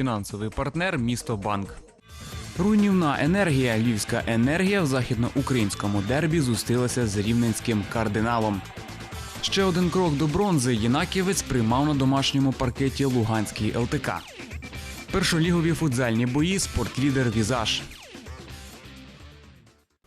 фінансовий партнер місто Банк. Руйнівна енергія Львівська енергія в західноукраїнському дербі зустрілася з рівненським кардиналом. Ще один крок до бронзи Єнаківець приймав на домашньому паркеті Луганський ЛТК. Першолігові футзальні бої спортлідер Візаж.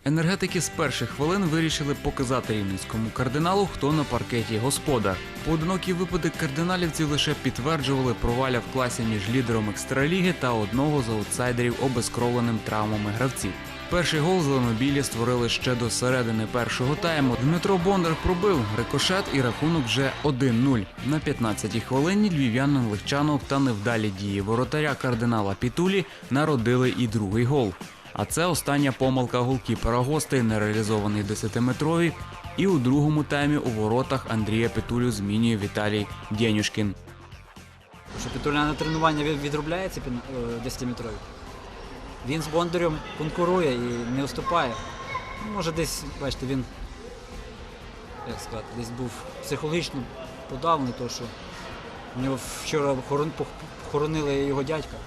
Енергетики з перших хвилин вирішили показати рівненському кардиналу, хто на паркеті господар. Поодинокі випадки кардиналівців лише підтверджували проваля в класі між лідером екстраліги та одного з аутсайдерів обезкровленим травмами гравців. Перший гол зеленобілі створили ще до середини першого тайму. Дмитро Бондар пробив рикошет і рахунок вже 1-0. На 15-й хвилині львів'янин Легчанов та невдалі дії воротаря кардинала Пітулі народили і другий гол. А це остання помилка голкіпера гостей, нереалізований 10-метровий. І у другому таймі у воротах Андрія Петулю змінює Віталій Дєнюшкін. Що Петруля на тренування від- відробляється 10-метрові. Він з Бондарем конкурує і не уступає. Ну, Може десь, бачите, він як сказати, десь був психологічно подавлений, тому що у нього вчора похоронили його дядька.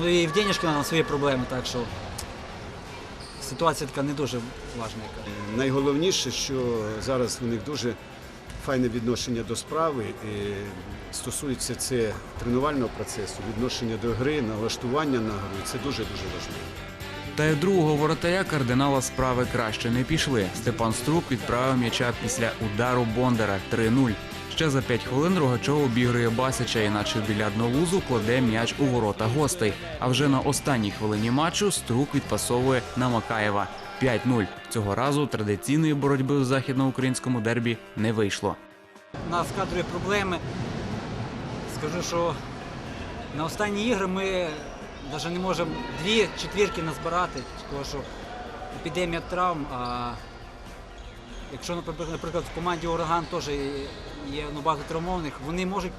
Ну і в Денішкина там свої проблеми, так що ситуація така не дуже важна. яка. Найголовніше, що зараз у них дуже файне відношення до справи. І стосується це тренувального процесу, відношення до гри, налаштування на гру. Це дуже дуже важливо. Та й другого воротаря кардинала справи краще не пішли. Степан Струк відправив м'яча після удару Бондара 3-0. Ще за 5 хвилин Рогачов обігрує Басича, іначе біля лузу кладе м'яч у ворота гостей. А вже на останній хвилині матчу Струк відпасовує на Макаєва 5-0. Цього разу традиційної боротьби в західноукраїнському дербі не вийшло. У нас кадрові проблеми. Скажу, що на останні ігри ми навіть не можемо дві четвірки назбирати, тому що епідемія травм. А якщо, наприклад, в команді Ураган теж є ну, багато травмованих, вони можуть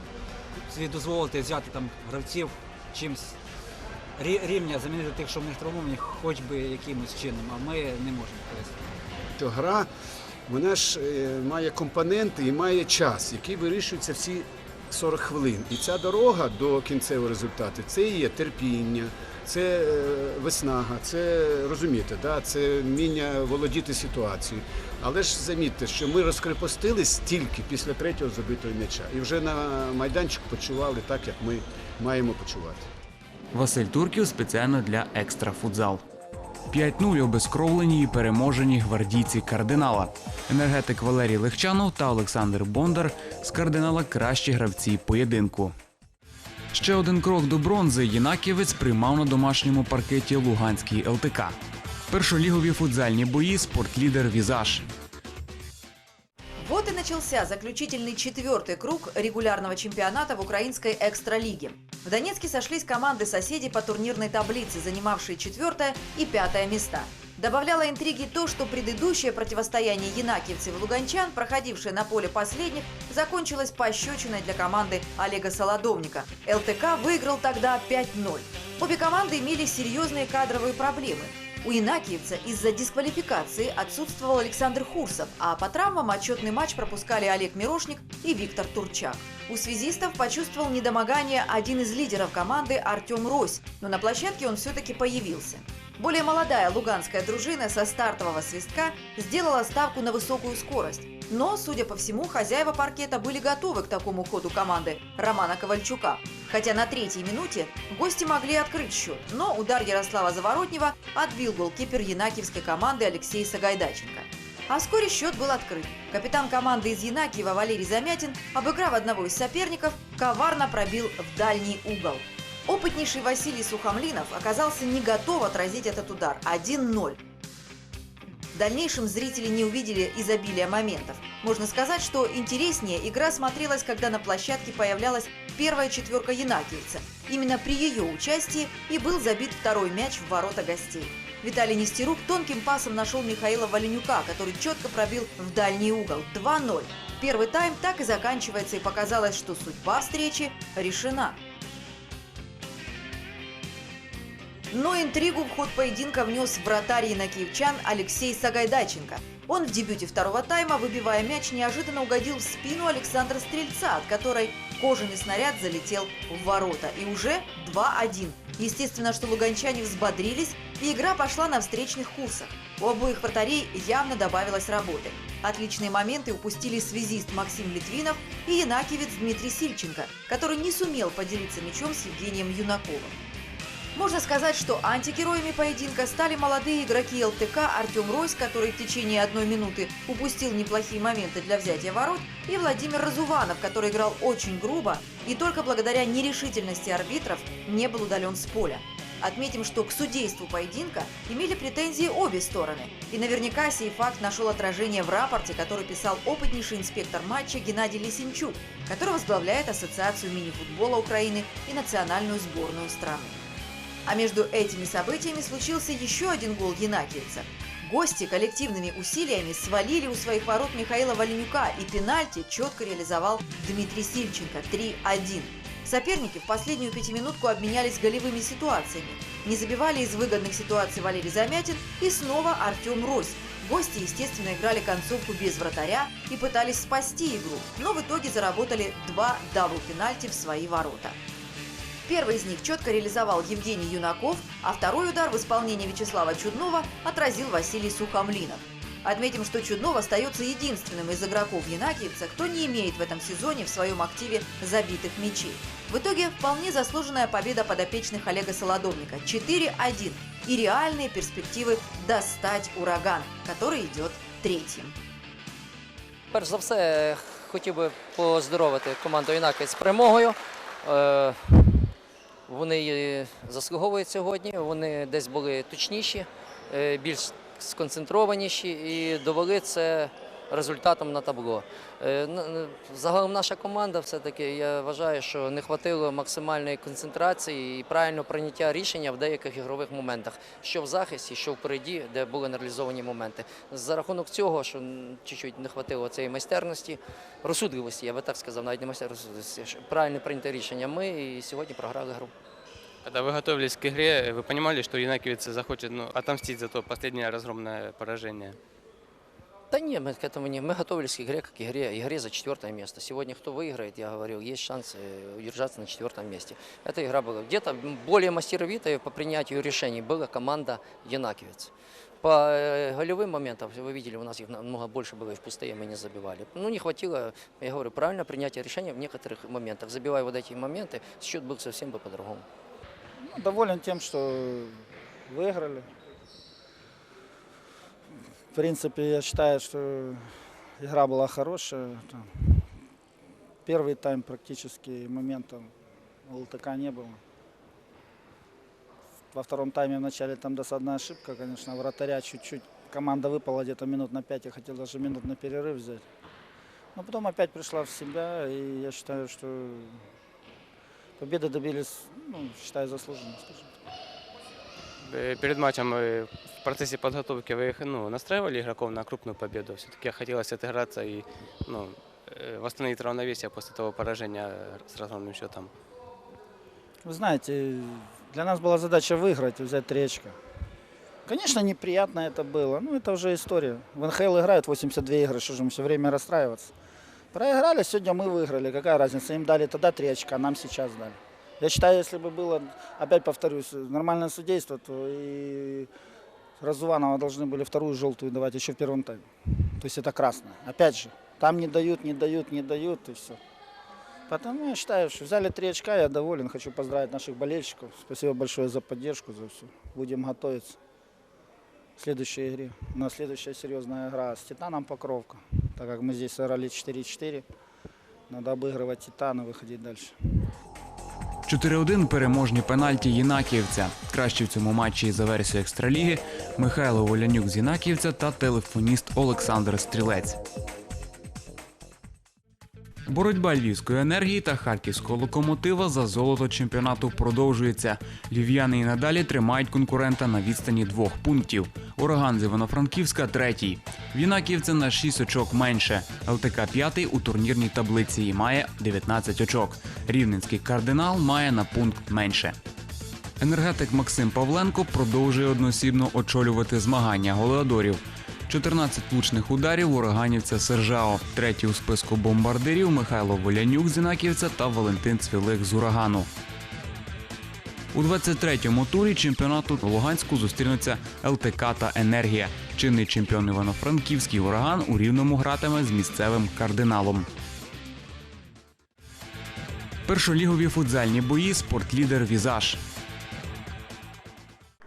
собі дозволити взяти там гравців чимось рівня, замінити тих, що в них травмовані, хоч би якимось чином, а ми не можемо. То гра вона ж е, має компоненти і має час, який вирішується всі 40 хвилин. І ця дорога до кінцевого результату це і є терпіння, це е, виснага, це розумієте, да? це вміння володіти ситуацією. Але ж замітьте, що ми розкрепостились тільки після третього забитого м'яча. І вже на майданчику почували так, як ми маємо почувати. Василь Турків спеціально для екстра футзал. 5-0 обезкровлені і переможені гвардійці кардинала. Енергетик Валерій Легчанов та Олександр Бондар з кардинала кращі гравці поєдинку. Ще один крок до бронзи Єнаківець приймав на домашньому паркеті Луганський ЛТК. Першолігові футзальні бої спортлідер Візаж. Вот и начался заключительный четвертый круг регулярного чемпионата в украинской экстралиге. В Донецке сошлись команды соседей по турнирной таблице, занимавшие четвертое и пятое места. Добавляло интриги то, что предыдущее противостояние янакиевцев и луганчан, проходившее на поле последних, закончилось пощечиной для команды Олега Солодовника. ЛТК выиграл тогда 5-0. Обе команды имели серьезные кадровые проблемы. У Инакиевца из-за дисквалификации отсутствовал Александр Хурсов, а по травмам отчетный матч пропускали Олег Мирошник и Виктор Турчак. У связистов почувствовал недомогание один из лидеров команды Артем Рось, но на площадке он все-таки появился. Более молодая луганская дружина со стартового свистка сделала ставку на высокую скорость. Но, судя по всему, хозяева паркета были готовы к такому ходу команды Романа Ковальчука. Хотя на третьей минуте гости могли открыть счет, но удар Ярослава Заворотнева отбил голкипер янакиевской команды Алексей Сагайдаченко. А вскоре счет был открыт. Капитан команды из Янакиева Валерий Замятин, обыграв одного из соперников, коварно пробил в дальний угол. Опытнейший Василий Сухомлинов оказался не готов отразить этот удар. 1-0. Дальнейшем зрители не увидели изобилия моментов. Можно сказать, что интереснее игра смотрелась, когда на площадке появлялась первая четверка Янакиевца. Именно при ее участии и был забит второй мяч в ворота гостей. Виталий Нестерук тонким пасом нашел Михаила Валенюка, который четко пробил в дальний угол. 2-0. Первый тайм так и заканчивается, и показалось, что судьба встречи решена. Но интригу в ход поединка внес вратарь Янакиевчан Алексей Сагайдаченко. Он в дебюте второго тайма, выбивая мяч, неожиданно угодил в спину Александра Стрельца, от которой кожаный снаряд залетел в ворота. И уже 2-1. Естественно, что луганчане взбодрились, и игра пошла на встречных курсах. У обоих вратарей явно добавилось работы. Отличные моменты упустили связист Максим Литвинов и янакиевец Дмитрий Сильченко, который не сумел поделиться мячом с Евгением Юнаковым. Можно сказать, что антигероями поединка стали молодые игроки ЛТК Артем Ройс, который в течение одной минуты упустил неплохие моменты для взятия ворот, и Владимир Разуванов, который играл очень грубо и только благодаря нерешительности арбитров не был удален с поля. Отметим, что к судейству поединка имели претензии обе стороны. И наверняка сей факт нашел отражение в рапорте, который писал опытнейший инспектор матча Геннадий Лисенчук, который возглавляет Ассоциацию мини-футбола Украины и национальную сборную страны. А между этими событиями случился еще один гол Янакиевца. Гости коллективными усилиями свалили у своих ворот Михаила Валенюка и пенальти четко реализовал Дмитрий Сильченко 3-1. Соперники в последнюю пятиминутку обменялись голевыми ситуациями. Не забивали из выгодных ситуаций Валерий Замятин и снова Артем Рось. Гости, естественно, играли концовку без вратаря и пытались спасти игру, но в итоге заработали два дабл-пенальти в свои ворота. Первый из них четко реализовал Евгений Юнаков, а второй удар в исполнении Вячеслава Чуднова отразил Василий Сухомлинов. Отметим, что Чуднов остается единственным из игроков Янакиевца, кто не имеет в этом сезоне в своем активе забитых мячей. В итоге вполне заслуженная победа подопечных Олега Солодовника 4-1 и реальные перспективы достать ураган, который идет третьим. Перш за все, хотів би поздоровити команду «Юнаки» з перемогою. Е, Вони заслуговують сьогодні, вони десь були точніші, е, більш сконцентрованіші і довели це результатом на табло. Е, Загалом наша команда все-таки, я вважаю, що не хватило максимальної концентрації і правильного прийняття рішення в деяких ігрових моментах, що в захисті, що впереді, де були нереалізовані моменти. За рахунок цього, що чуть-чуть не хватило цієї майстерності, розсудливості, я би так сказав, навіть не майстерності, правильно прийняте рішення. Ми і сьогодні програли гру. Когда вы готовились к игре, вы понимали, что Янакиевец захочет ну, отомстить за то последнее разгромное поражение? Да не, мы к этому не. Мы готовились к игре, как к игре, игре за четвертое место. Сегодня кто выиграет, я говорил, есть шанс э, удержаться на четвертом месте. Эта игра была где-то более мастеровитая по принятию решений была команда Янакиевец. По э, голевым моментам, вы видели, у нас их намного больше было и в пустые мы не забивали. Ну, не хватило, я говорю, правильно принятие решения в некоторых моментах. Забивая вот эти моменты, счет был совсем бы по-другому. Ну, доволен тем, что выиграли. Принципе, я считаю, что игра была хорошая. Первый тайм практически моментом ЛТК не было. Во втором тайме в начале там досадная ошибка, конечно, вратаря чуть-чуть. Команда выпала где-то минут на пять, я хотел даже минут на перерыв взять. Но потом опять пришла в себя, и я считаю, что победы добились, ну, считаю, заслуженно, скажем так. Э, Перед матчем э, в процессе подготовки вы их ну, настраивали игроков на крупную победу? Все-таки хотелось отыграться и ну, э, восстановить равновесие после того поражения с разгромным счетом. Вы знаете, для нас была задача выиграть, взять три очка. Конечно, неприятно это было, но это уже история. В НХЛ играют 82 игры, что же им все время расстраиваться. Проиграли, сегодня мы выиграли. Какая разница, им дали тогда три очка, нам сейчас дали. Я считаю, если бы было, опять повторюсь, нормальное судейство, то и Разуванова должны были вторую желтую давать еще в первом тайме. То есть это красная. Опять же, там не дают, не дают, не дают и все. Потому я считаю, что взяли три очка, я доволен. Хочу поздравить наших болельщиков. Спасибо большое за поддержку, за все. Будем готовиться к следующей игре. У нас следующая серьезная игра с Титаном Покровка. Так как мы здесь сыграли 4-4, надо обыгрывать Титана, выходить дальше. 4-1 переможні пенальті Єнакіївця. Кращі в цьому матчі за версією екстраліги Михайло Волянюк з Єнакіївця та телефоніст Олександр Стрілець. Боротьба львівської енергії та харківського локомотива за золото чемпіонату продовжується. Львів'яни і надалі тримають конкурента на відстані двох пунктів. Ураган з Івано-Франківська третій. В Єнакіївця на 6 очок менше. ЛТК п'ятий у турнірній таблиці і має 19 очок. Рівненський кардинал має на пункт менше. Енергетик Максим Павленко продовжує одноосібно очолювати змагання голеадорів. 14 влучних ударів ураганівця Сержао, третій у списку бомбардирів Михайло Волянюк з Інаківця та Валентин Цвілих з урагану. У 23-му турі чемпіонату Луганську зустрінуться ЛТК та Енергія. Чинний чемпіон Івано-Франківський ураган у рівному гратиме з місцевим кардиналом. Першолігові футзальні бої спортлідер Візаж.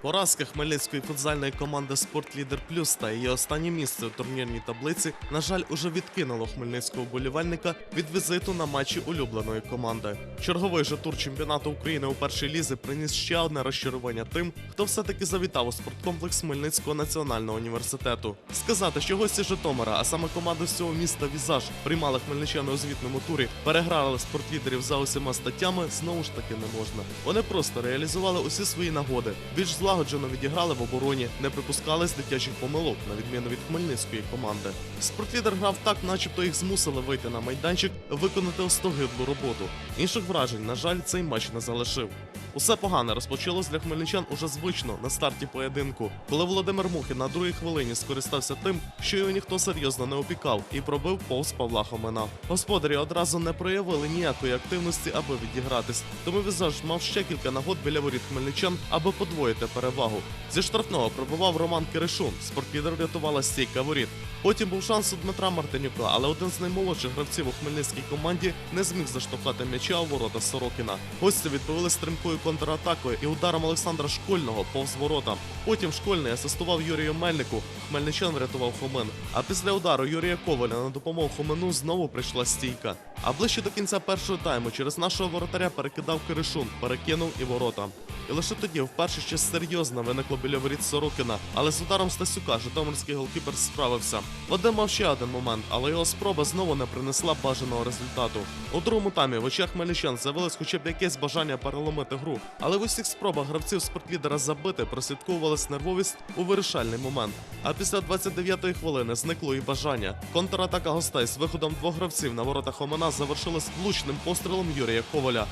Поразка хмельницької футзальної команди Спортлідер Плюс та її останнє місце у турнірній таблиці, на жаль, уже відкинуло хмельницького болівальника від візиту на матчі улюбленої команди. Черговий же тур чемпіонату України у першій лізі приніс ще одне розчарування тим, хто все-таки завітав у спорткомплекс Хмельницького національного університету. Сказати, що гості Житомира, а саме команду з цього міста Візаж, приймали хмельничани у звітному турі, переграли спортлідерів за усіма статтями, знову ж таки не можна. Вони просто реалізували усі свої нагоди. Більш злагоджено відіграли в обороні, не припускались дитячих помилок, на відміну від хмельницької команди. Спортлідер грав так, начебто їх змусили вийти на майданчик, виконати остогидлу роботу. Інших вражень, на жаль, цей матч не залишив. Усе погане розпочалось для хмельничан уже звично на старті поєдинку, коли Володимир Мухін на другій хвилині скористався тим, що його ніхто серйозно не опікав, і пробив повз Павла Хомина. Господарі одразу не проявили ніякої активності, аби відігратись. Тому візаж мав ще кілька нагод біля воріт хмельничан, аби подвоїти перевагу. Зі штрафного пробував Роман Киришун. Спортлідер врятувала стійка воріт. Потім був шанс у Дмитра Мартинюка, але один з наймолодших гравців у хмельницькій команді не зміг заштовхати м'яча у ворота Сорокіна. Гості відповіли стримкою контратакою і ударом Олександра Школьного повз ворота. Потім школьний асистував Юрію Мельнику. Хмельничан врятував Хомин. А після удару Юрія Коваля на допомогу Хомину знову прийшла стійка. А ближче до кінця першого тайму через нашого воротаря перекидав Киришун, перекинув і ворота. І лише тоді вперше щось серйозне виникло біля воріт Сорокіна, але з ударом Стасюка житомирський голкіпер справився. Вадим мав ще один момент, але його спроба знову не принесла бажаного результату. У другому таймі в очах хмельничан з'явилось хоча б якесь бажання переломити гру. Але в усіх спробах гравців спортлідера забити прослідковувалась нервовість у вирішальний момент. А після 29-ї хвилини зникло і бажання. Контратака гостей з виходом двох гравців на воротах Омана завершилась влучним пострілом Юрія Коваля.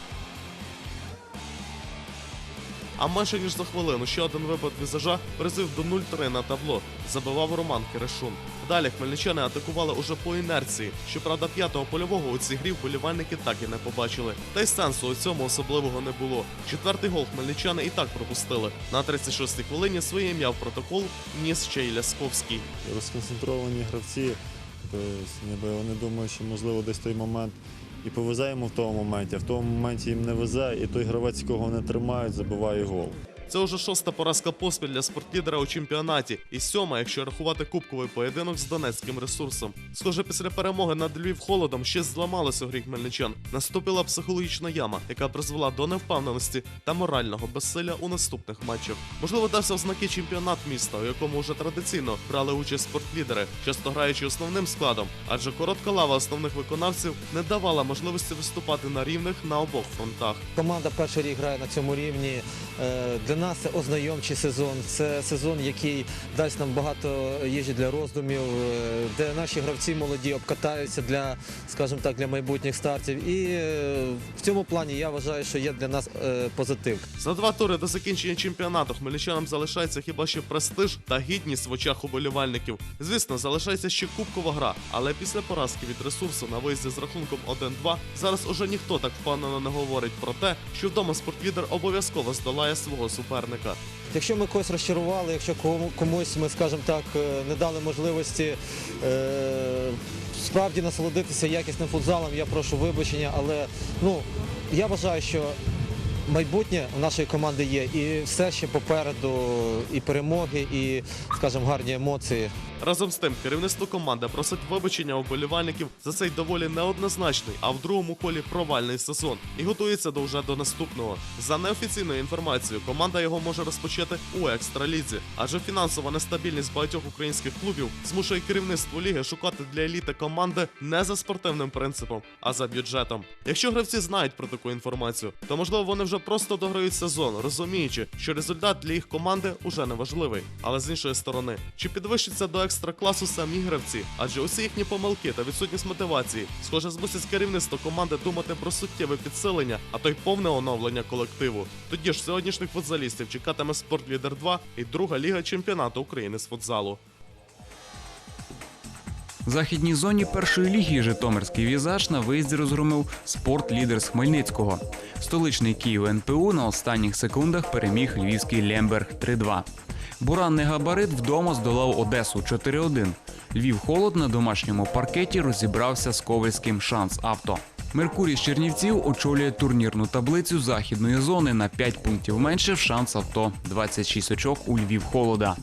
А менше ніж за хвилину ще один випад візажа призвів до 0-3 на табло. Забивав Роман Киришун. Далі хмельничани атакували уже по інерції. Щоправда, п'ятого польового у цій грі вболівальники так і не побачили. Та й сенсу у цьому особливого не було. Четвертий гол хмельничани і так пропустили. На 36-й хвилині своє ім'я в протокол вніс ще й Лясковський. розконцентровані гравці. Тобто, ніби вони думають, що можливо десь той момент і повезе йому в тому моменті, а в тому моменті їм не везе, і той гравець, якого не тримають, забиває гол. Це вже шоста поразка поспіль для спортлідера у чемпіонаті, і сьома, якщо рахувати кубковий поєдинок з донецьким ресурсом. Схоже, після перемоги над Львів холодом ще зламалося грі хмельничан. Наступила психологічна яма, яка призвела до невпевненості та морального безсилля у наступних матчах. Можливо, дався в знаки чемпіонат міста, у якому вже традиційно брали участь спортлідери, часто граючи основним складом, адже коротка лава основних виконавців не давала можливості виступати на рівних на обох фронтах. Команда перший рік грає на цьому рівні. Е, Для нас це ознайомчий сезон. Це сезон, який дасть нам багато їжі для роздумів, е, де наші гравці молоді обкатаються для, скажімо так, для майбутніх стартів. І е, в цьому плані я вважаю, що є для нас е, позитив. За два тури до закінчення чемпіонату хмельничанам залишається хіба що престиж та гідність в очах уболівальників. Звісно, залишається ще кубкова гра, але після поразки від ресурсу на виїзді з рахунком 1-2 зараз уже ніхто так впевнено не говорить про те, що вдома спортлідер обов'язково здолає свого суперника. Якщо ми когось розчарували, якщо комусь ми, скажімо так, е, не дали можливості е, справді насолодитися якісним футзалом, я прошу вибачення, але ну я вважаю, що майбутнє у нашої команди є, і все ще попереду і перемоги, і, скажімо, гарні емоції. Разом з тим, керівництво команди просить вибачення у болівальників за цей доволі неоднозначний, а в другому колі провальний сезон і готується до вже до наступного. За неофіційною інформацією, команда його може розпочати у екстралізі, адже фінансова нестабільність багатьох українських клубів змушує керівництво ліги шукати для еліти команди не за спортивним принципом, а за бюджетом. Якщо гравці знають про таку інформацію, то можливо вони вже просто дограють сезон, розуміючи, що результат для їх команди уже не важливий. Але з іншої сторони, чи підвищаться до екстра класу самі гравці? Адже усі їхні помилки та відсутність мотивації, схоже, змусять керівництво команди думати про суттєве підсилення, а то й повне оновлення колективу. Тоді ж сьогоднішніх футзалістів чекатиме Спортлідер 2 і друга ліга чемпіонату України з футзалу. В західній зоні першої ліги Житомирський візаж на виїзді розгромив спорт лідер з Хмельницького. Столичний Київ НПУ на останніх секундах переміг львівський Лемберг 3-2. Буранний габарит вдома здолав Одесу 4-1. Львів холод на домашньому паркеті розібрався з ковальським шанс авто. Меркурій з Чернівців очолює турнірну таблицю західної зони на 5 пунктів менше в шанс авто 26 очок у Львів холода.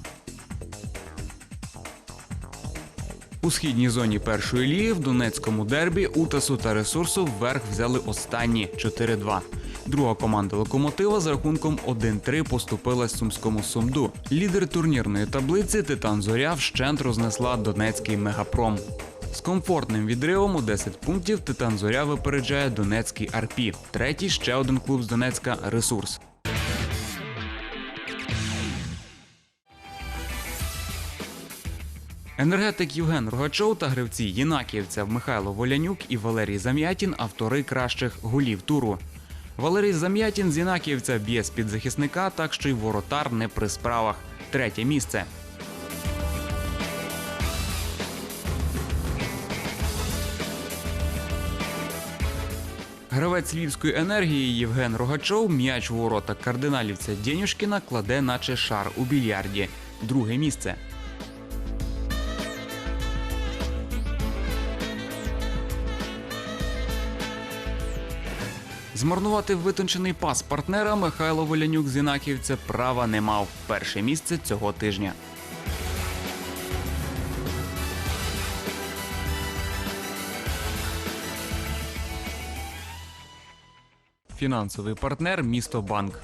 У східній зоні першої ліги в Донецькому дербі Утасу та ресурсу вверх взяли останні 4-2. Друга команда локомотива з рахунком 1-3 поступила сумському сумду. Лідер турнірної таблиці Титан Зоря вщент рознесла Донецький мегапром. З комфортним відривом у 10 пунктів Титан Зоря випереджає Донецький Арпі. Третій ще один клуб з Донецька ресурс. Енергетик Євген Рогачов та гравці Єнакіївця Михайло Волянюк і Валерій Зам'ятін автори кращих голів туру. Валерій Зам'ятін з Єнакіївця б'є з під захисника, так що й воротар не при справах. Третє місце. Гравець львівської енергії Євген Рогачов м'яч у ворота кардиналівця Дєнюшкіна кладе наче шар у більярді. Друге місце. Змарнувати витончений пас партнера Михайло Волянюк з Інаківця права не мав. Перше місце цього тижня. Фінансовий партнер місто Банк.